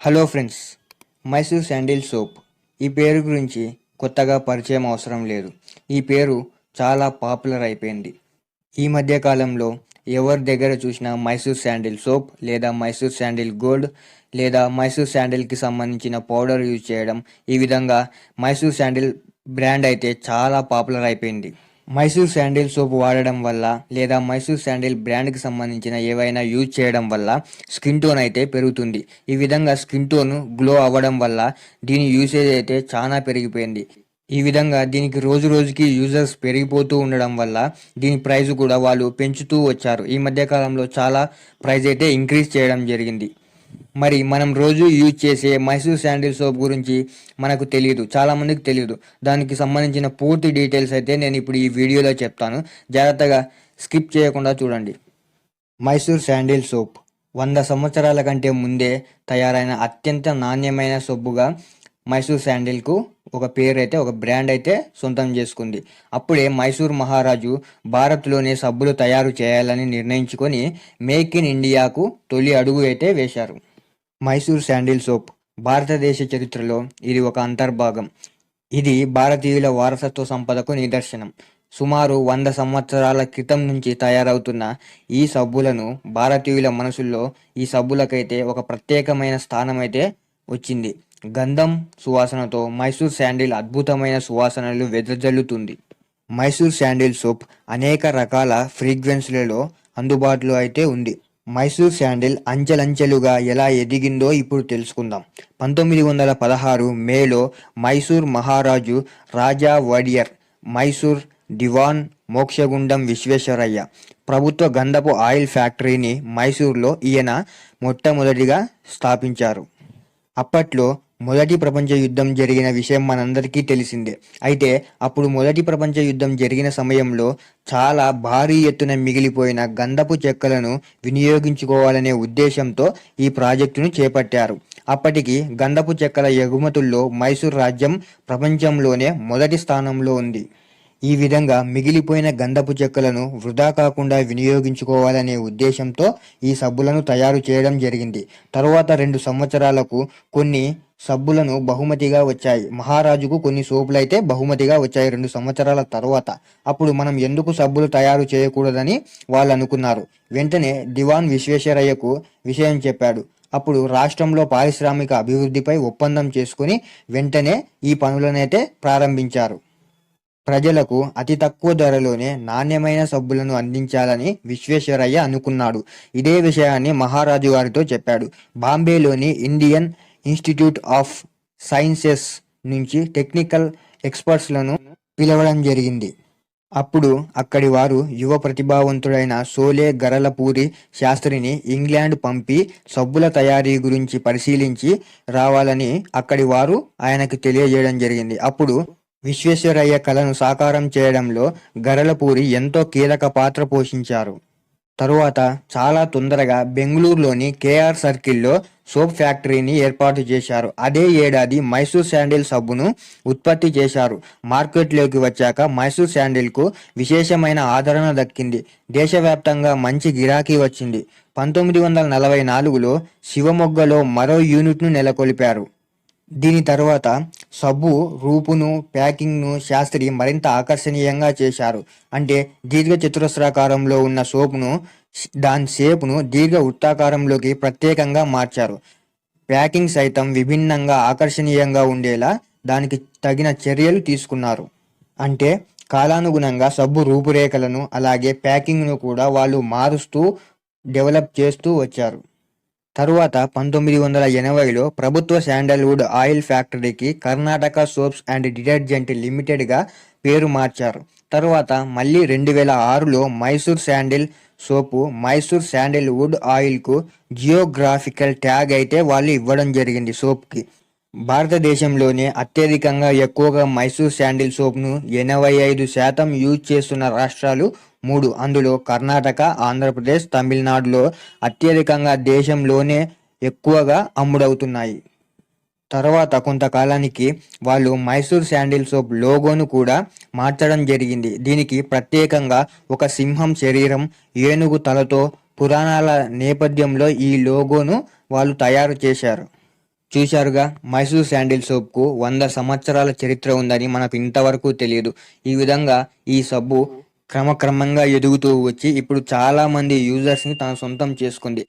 Hello friends Mysore sandal soap. ఈ పేరు గురించి కొత్తగా పరిచయం అవసరం లేదు. ఈ పేరు చాలా పాపులర్ అయిపోయింది. ఈ మధ్య కాలంలో ఎవరి దగ్గర చూసినా మైసూర్ శాండిల్ సోప్ లేదా మైసూర్ శాండిల్ గోల్డ్ లేదా మైసూర్ శాండిల్కి సంబంధించిన పౌడర్ యూజ్ చేయడం ఈ విధంగా మైసూర్ శాండిల్ బ్రాండ్ అయితే చాలా పాపులర్ అయిపోయింది. మైసూర్ శాండిల్ సోప్ వాడడం వల్ల లేదా మైసూర్ శాండిల్ బ్రాండ్కి సంబంధించిన ఏవైనా యూజ్ చేయడం వల్ల స్కిన్ టోన్ అయితే పెరుగుతుంది. ఈ విధంగా స్కిన్ టోన్ గ్లో అవ్వడం వల్ల దీని యూసేజ్ అయితే చాలా పెరిగిపోయింది. ఈ విధంగా దీనికి రోజు రోజుకి యూజర్స్ పెరిగిపోతూ ఉండడం వల్ల దీని ప్రైస్ కూడా వాళ్ళు పెంచుతూ వచ్చారు. ఈ మధ్యకాలంలో చాలా ప్రైస్ అయితే ఇంక్రీజ్ చేయడం జరిగింది. మరి మనం రోజు యూజ్ చేసే మైసూర్ శాండిల్ సోప్ గురించి మనకు తెలియదు చాలామందికి తెలియదు దానికి సంబంధించిన పూర్తి డీటెయిల్స్ అయితే నేను ఇప్పుడు ఈ వీడియోలో చెప్తాను. జాగ్రత్తగా స్కిప్ చేయకుండా చూడండి. మైసూర్ శాండిల్ సోప్ వంద సంవత్సరాల కంటే ముందే తయారైన అత్యంత నాణ్యమైన సబ్బుగా మైసూర్ శాండిల్కు ఒక పేరు అయితే ఒక బ్రాండ్ అయితే సొంతం చేసుకుంది. అప్పుడే మైసూర్ మహారాజు భారత్లోనే సబ్బులు తయారు చేయాలని నిర్ణయించుకొని మేక్ ఇన్ ఇండియాకు తొలి అడుగు అయితే వేశారు. మైసూర్ శాండిల్ సోప్ భారతదేశ చరిత్రలో ఇది ఒక అంతర్భాగం. ఇది భారతీయుల వారసత్వ సంపదకు నిదర్శనం. సుమారు వంద సంవత్సరాల క్రితం నుంచి తయారవుతున్న ఈ సబ్బులను భారతీయుల మనసుల్లో ఈ సబ్బులకైతే ఒక ప్రత్యేకమైన స్థానం అయితే వచ్చింది. గంధం సువాసనతో మైసూర్ శాండిల్ అద్భుతమైన సువాసనలు వెదజల్లుతుంది. మైసూర్ శాండిల్ సోప్ అనేక రకాల ఫ్రీక్వెన్సీలలో అందుబాటులో అయితే ఉంది. మైసూర్ శాండిల్ అంచెలంచెలుగా ఎలా ఎదిగిందో ఇప్పుడు తెలుసుకుందాం. పంతొమ్మిది వందల పదహారు మేలో మైసూర్ మహారాజు రాజా వడియర్ మైసూర్ దివాన్ మోక్షగుండం విశ్వేశ్వరయ్య ప్రభుత్వ గంధపు ఆయిల్ ఫ్యాక్టరీని మైసూర్లో ఈయన మొట్టమొదటిగా స్థాపించారు. అప్పట్లో మొదటి ప్రపంచ యుద్ధం జరిగిన విషయం మనందరికీ తెలిసిందే. అయితే అప్పుడు మొదటి ప్రపంచ యుద్ధం జరిగిన సమయంలో చాలా భారీ ఎత్తున మిగిలిపోయిన గంధపు చెక్కలను వినియోగించుకోవాలనే ఉద్దేశంతో ఈ ప్రాజెక్టును చేపట్టారు. అప్పటికి గంధపు చెక్కల ఎగుమతుల్లో మైసూర్ రాజ్యం ప్రపంచంలోనే మొదటి స్థానంలో ఉంది. ఈ విధంగా మిగిలిపోయిన గంధపు చెక్కలను వృధా కాకుండా వినియోగించుకోవాలనే ఉద్దేశంతో ఈ సబ్బులను తయారు చేయడం జరిగింది. తరువాత రెండు సంవత్సరాలకు కొన్ని సబ్బులను బహుమతిగా వచ్చాయి. మహారాజుకు కొన్ని సోపులు అయితే బహుమతిగా వచ్చాయి రెండు సంవత్సరాల తర్వాత. అప్పుడు మనం ఎందుకు సబ్బులు తయారు చేయకూడదని వాళ్ళు అనుకున్నారు. వెంటనే దివాన్ విశ్వేశ్వరయ్యకు విషయం చెప్పాడు. అప్పుడు రాష్ట్రంలో పారిశ్రామిక అభివృద్ధిపై ఒప్పందం చేసుకుని వెంటనే ఈ పనులనైతే ప్రారంభించారు. ప్రజలకు అతి తక్కువ ధరలోనే నాణ్యమైన సబ్బులను అందించాలని విశ్వేశ్వరయ్య అనుకున్నాడు. ఇదే విషయాన్ని మహారాజు గారితో చెప్పాడు. బాంబేలోని ఇండియన్ ఇన్స్టిట్యూట్ ఆఫ్ సైన్సెస్ నుంచి టెక్నికల్ ఎక్స్పర్ట్స్లను పిలవడం జరిగింది. అప్పుడు అక్కడి వారు యువ ప్రతిభావంతుడైన సోలే గరలపూరి శాస్త్రిని ఇంగ్లాండ్ పంపి సబ్బుల తయారీ గురించి పరిశీలించి రావాలని అక్కడి వారు ఆయనకు తెలియజేయడం జరిగింది. అప్పుడు విశ్వేశ్వరయ్య కళను సాకారం చేయడంలో గరలపూరి ఎంతో కీలక పాత్ర పోషించారు. తరువాత చాలా తొందరగా బెంగళూరులోని కేఆర్ సర్కిల్లో సోప్ ఫ్యాక్టరీని ఏర్పాటు చేశారు. అదే ఏడాది మైసూర్ శాండిల్ సబ్బును ఉత్పత్తి చేశారు. మార్కెట్లోకి వచ్చాక మైసూర్ శాండిల్కు విశేషమైన ఆదరణ దక్కింది. దేశవ్యాప్తంగా మంచి గిరాకీ వచ్చింది. పంతొమ్మిది వందల నలభై నాలుగులో శివమొగ్గలో మరో యూనిట్ను నెలకొల్పారు. దీని తర్వాత సబ్బు రూపును ప్యాకింగ్ను శాస్త్రి మరింత ఆకర్షణీయంగా చేశారు. అంటే దీర్ఘ చతురస్రాకారంలో ఉన్న సోపును దాని షేపును దీర్ఘ వృత్తాకారంలోకి ప్రత్యేకంగా మార్చారు. ప్యాకింగ్ సైతం విభిన్నంగా ఆకర్షణీయంగా ఉండేలా దానికి తగిన చర్యలు తీసుకున్నారు. అంటే కాలానుగుణంగా సబ్బు రూపురేఖలను అలాగే ప్యాకింగ్ను కూడా వాళ్ళు మారుస్తూ డెవలప్ చేస్తూ వచ్చారు. తరువాత పంతొమ్మిది వందల ఎనభైలో ప్రభుత్వ శాండల్వుడ్ ఆయిల్ ఫ్యాక్టరీకి కర్ణాటక సోప్స్ అండ్ డిటర్జెంట్ లిమిటెడ్గా పేరు మార్చారు. తరువాత మళ్ళీ రెండు వేల ఆరులో Mysore sandal soap Mysore sandalwood ఆయిల్కు geographical tag అయితే వాళ్ళు ఇవ్వడం జరిగింది సోప్కి. భారతదేశంలోనే అత్యధికంగా ఎక్కువగా మైసూర్ శాండిల్ సోప్ను ఎనభై ఐదు శాతం యూజ్ చేస్తున్న రాష్ట్రాలు మూడు. అందులో కర్ణాటక ఆంధ్రప్రదేశ్ తమిళనాడులో అత్యధికంగా దేశంలోనే ఎక్కువగా అమ్ముడవుతున్నాయి. తర్వాత కొంతకాలానికి వాళ్ళు మైసూర్ శాండిల్ సోప్ లోగోను కూడా మార్చడం జరిగింది. దీనికి ప్రత్యేకంగా ఒక సింహం శరీరం ఏనుగు తలతో పురాణాల నేపథ్యంలో ఈ లోగోను వాళ్ళు తయారు చేశారు. చూశారుగా మైసూర్ శాండిల్ సోప్కు వంద సంవత్సరాల చరిత్ర ఉందని మనకు ఇంతవరకు తెలియదు. ఈ విధంగా ఈ సబ్బు క్రమక్రమంగా ఎదుగుతూ వచ్చి ఇప్పుడు చాలా మంది యూజర్స్ని తన సొంతం చేసుకుంది.